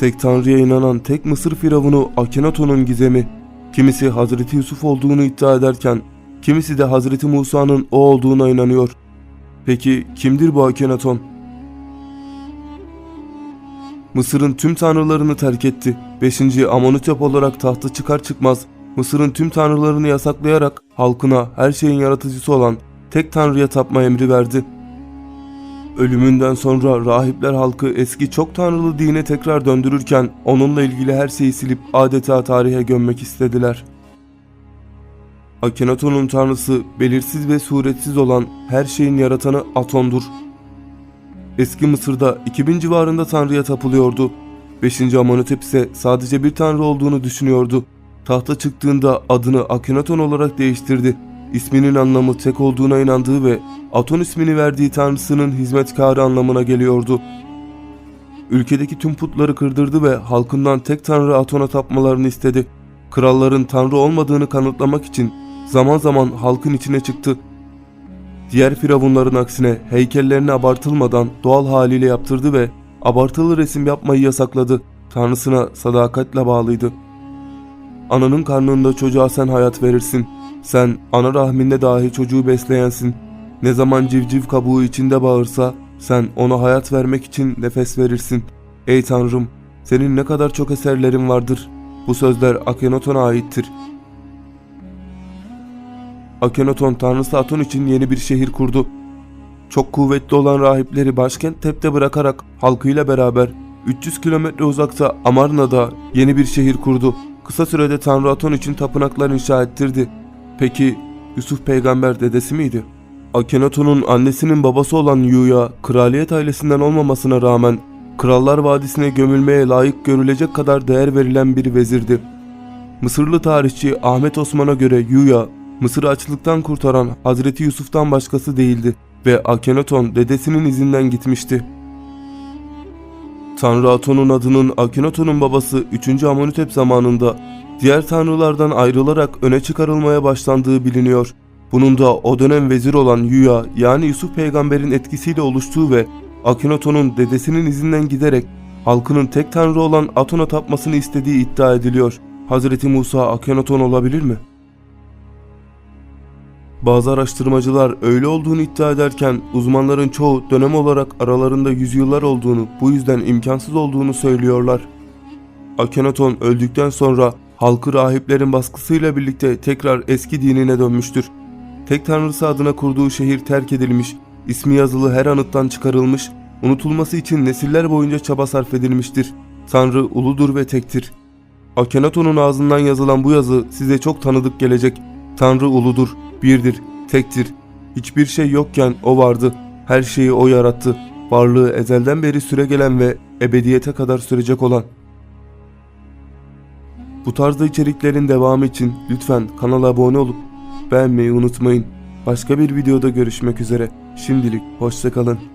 Tek Tanrı'ya inanan tek Mısır firavunu Akhenaton'un gizemi. Kimisi Hazreti Yusuf olduğunu iddia ederken, kimisi de Hazreti Musa'nın o olduğuna inanıyor. Peki kimdir bu Akhenaton? Mısır'ın tüm tanrılarını terk etti. 5. Amonutep olarak tahta çıkar çıkmaz Mısır'ın tüm tanrılarını yasaklayarak halkına her şeyin yaratıcısı olan tek tanrıya tapma emri verdi. Ölümünden sonra rahipler halkı eski çok tanrılı dine tekrar döndürürken onunla ilgili her şeyi silip adeta tarihe gömmek istediler. Akhenaton'un tanrısı belirsiz ve suretsiz olan her şeyin yaratanı Aton'dur. Eski Mısır'da 2000 civarında tanrıya tapılıyordu. 5. Amenhotep ise sadece bir tanrı olduğunu düşünüyordu. Tahta çıktığında adını Akhenaton olarak değiştirdi. İsminin anlamı tek olduğuna inandığı ve Aton ismini verdiği tanrısının hizmetkarı anlamına geliyordu. Ülkedeki tüm putları kırdırdı ve halkından tek tanrı Aton'a tapmalarını istedi. Kralların tanrı olmadığını kanıtlamak için zaman zaman halkın içine çıktı. Diğer firavunların aksine heykellerini abartılmadan doğal haliyle yaptırdı ve abartılı resim yapmayı yasakladı. Tanrısına sadakatle bağlıydı. Ananın karnında çocuğa sen hayat verirsin. Sen ana rahminde dahi çocuğu besleyensin. Ne zaman civciv kabuğu içinde bağırsa sen ona hayat vermek için nefes verirsin. Ey Tanrım, senin ne kadar çok eserlerin vardır. Bu sözler Akhenaton'a aittir. Akhenaton tanrısı Aton için yeni bir şehir kurdu. Çok kuvvetli olan rahipleri başkent Tep'te bırakarak halkıyla beraber 300 kilometre uzakta Amarna'da yeni bir şehir kurdu. Kısa sürede Tanrı Aton için tapınaklar inşa ettirdi. Peki Yusuf peygamber dedesi miydi? Akhenaton'un annesinin babası olan Yu'ya kraliyet ailesinden olmamasına rağmen Krallar Vadisi'ne gömülmeye layık görülecek kadar değer verilen bir vezirdi. Mısırlı tarihçi Ahmet Osman'a göre Yu'ya Mısır'ı açlıktan kurtaran Hazreti Yusuf'tan başkası değildi ve Akhenaton dedesinin izinden gitmişti. Tanrı Aton'un adının Akhenaton'un babası 3. Amenhotep zamanında diğer tanrılardan ayrılarak öne çıkarılmaya başlandığı biliniyor. Bunun da o dönem vezir olan Yuya yani Yusuf peygamberin etkisiyle oluştuğu ve Akhenaton'un dedesinin izinden giderek halkının tek tanrı olan Aton'a tapmasını istediği iddia ediliyor. Hazreti Musa Akhenaton olabilir mi? Bazı araştırmacılar öyle olduğunu iddia ederken uzmanların çoğu dönem olarak aralarında yüzyıllar olduğunu bu yüzden imkansız olduğunu söylüyorlar. Akhenaton öldükten sonra halkı rahiplerin baskısıyla birlikte tekrar eski dinine dönmüştür. Tek tanrısı adına kurduğu şehir terk edilmiş, ismi yazılı her anıttan çıkarılmış, unutulması için nesiller boyunca çaba sarf edilmiştir. Tanrı uludur ve tektir. Akhenaton'un ağzından yazılan bu yazı size çok tanıdık gelecek. Tanrı uludur, birdir, tektir. Hiçbir şey yokken o vardı. Her şeyi o yarattı. Varlığı ezelden beri süregelen ve ebediyete kadar sürecek olan. Bu tarzda içeriklerin devamı için lütfen kanala abone olup beğenmeyi unutmayın. Başka bir videoda görüşmek üzere. Şimdilik hoşçakalın.